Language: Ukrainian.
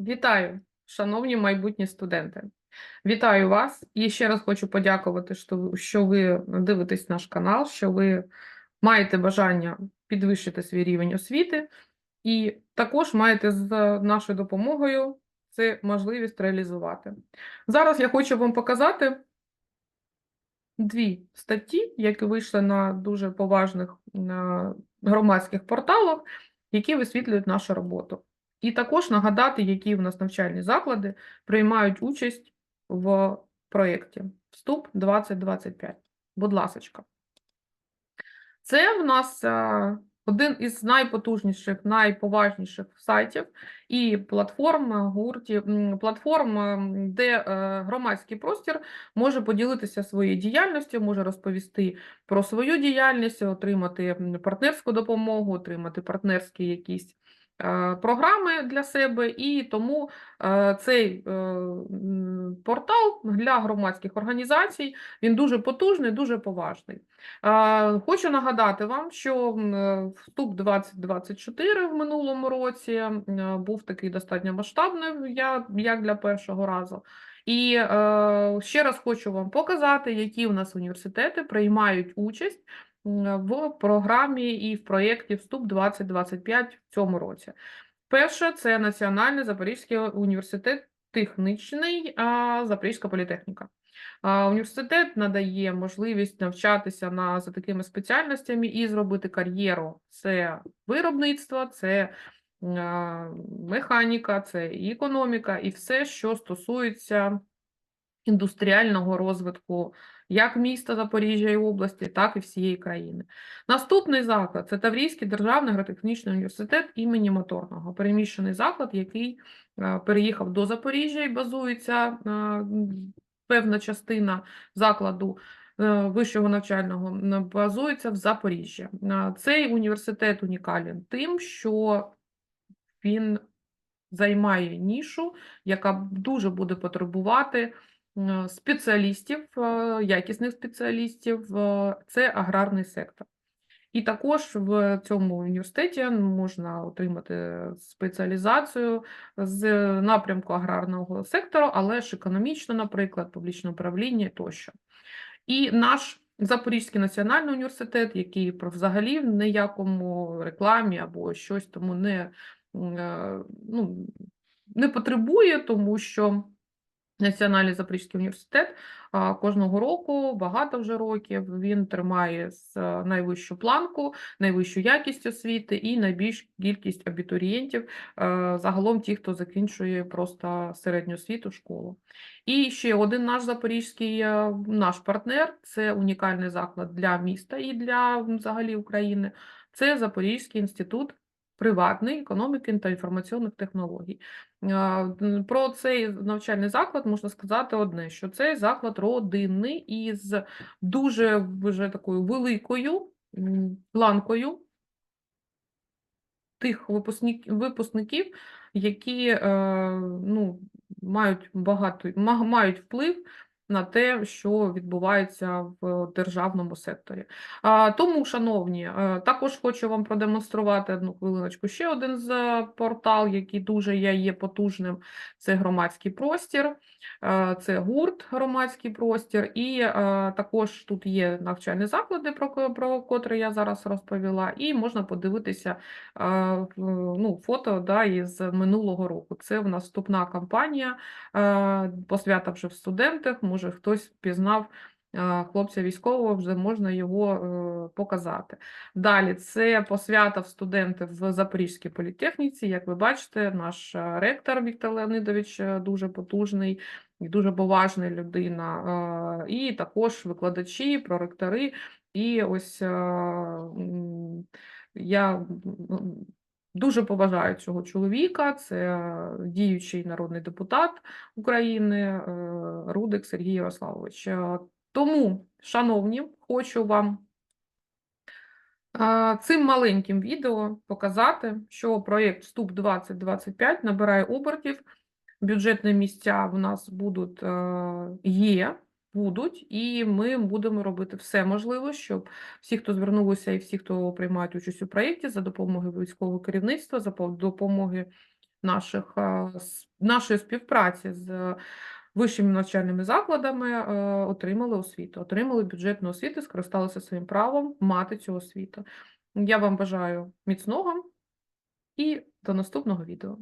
Вітаю, шановні майбутні студенти. Вітаю вас і ще раз хочу подякувати, що, ви дивитесь наш канал, що ви маєте бажання підвищити свій рівень освіти, і також маєте з нашою допомогою це можливість реалізувати. Зараз я хочу вам показати дві статті, які вийшли на дуже поважних громадських порталах, які висвітлюють нашу роботу. І також нагадати, які в нас навчальні заклади приймають участь в проєкті Вступ 2025. Будь ласочка. Це в нас е, один із найпотужніших, найповажніших сайтів і платформ е, гуртів, платформ, е, де громадський простір може поділитися своєю діяльністю, може розповісти про свою діяльність, отримати партнерську допомогу, отримати партнерські якісь програми для себе, і тому е, цей е, портал для громадських організацій він дуже потужний, дуже поважний. Е, Хочу нагадати вам, що е, вступ 2024 в минулому році е, був такий достатньо масштабний, як для першого разу. І е, ще раз хочу вам показати, які у нас університети приймають участь в програмі і в проєкті Вступ 2025 в цьому році. Перше це Національний Запорізький університет технічний, Запорізька політехніка. Університет надає можливість навчатися на за такими спеціальностями і зробити кар'єру. Це виробництво, це механіка, це економіка, і все, що стосується індустріального розвитку як міста Запоріжжя і області, так і всієї країни. Наступний заклад це Таврійський державний агротехнічний університет імені Моторного, переміщений заклад, який е, переїхав до Запоріжжя і базується е, певна частина закладу е, вищого навчального базується в Запоріжжі. Цей університет унікален тим, що він займає нішу, яка дуже буде потребувати спеціалістів, е, якісних спеціалістів, е, це аграрний сектор. І також в цьому університеті можна отримати спеціалізацію з напрямку аграрного сектору, але ж економічно, наприклад, публічне управління тощо. І наш Запорізький національний університет, який взагалі в ніякому рекламі або щось тому не, е, ну, не потребує, тому що Національний Запорізький університет кожного року, багато вже років, він тримає е, найвищу планку, найвищу якість освіти і найбільш кількість абітурієнтів, е, загалом ті, хто закінчує просто середню освіту, школу. І ще один наш запорізький е, наш партнер це унікальний заклад для міста і для взагалі України. Це Запорізький інститут приватної економіки та інформаційних технологій. Про цей навчальний заклад можна сказати одне: що цей заклад родинний із дуже вже такою великою планкою тих випускник- випускників, які е, ну, мають багато ма- мають вплив на те, що відбувається в державному секторі. Тому, шановні, е, також хочу вам продемонструвати одну хвилиночку. Ще один з е, портал, який дуже я є потужним, це громадський простір. Е, Це гурт громадський простір, і також тут є навчальні заклади, про, про котрі я зараз розповіла, і можна подивитися ну, фото да, із минулого року. Це в нас вступна кампанія, посвята вже в студентах. Може, хтось пізнав е, хлопця військового, вже можна його е, показати. Далі це посвята в студенти в Запорізькій політехніці. Як ви бачите, наш е, ректор Віктор Леонидович дуже потужний і дуже поважна людина. І також викладачі, проректори. І ось я дуже поважаю цього чоловіка. Це діючий народний депутат України е, Рудик Сергій Ярославович. Е, Тому, шановні, хочу вам е, цим маленьким відео показати, що проєкт Вступ 2025 набирає обертів. Бюджетні місця в нас будуть є, будуть, і ми будемо робити все можливе, щоб всі, хто звернулися, і всі, хто приймають участь у проєкті, за допомогою військового керівництва, за по- допомогою наших, нашої співпраці з вищими навчальними закладами е, отримали освіту, отримали бюджетну освіту, скористалися своїм правом мати цю освіту. Я вам бажаю міцного і до наступного відео.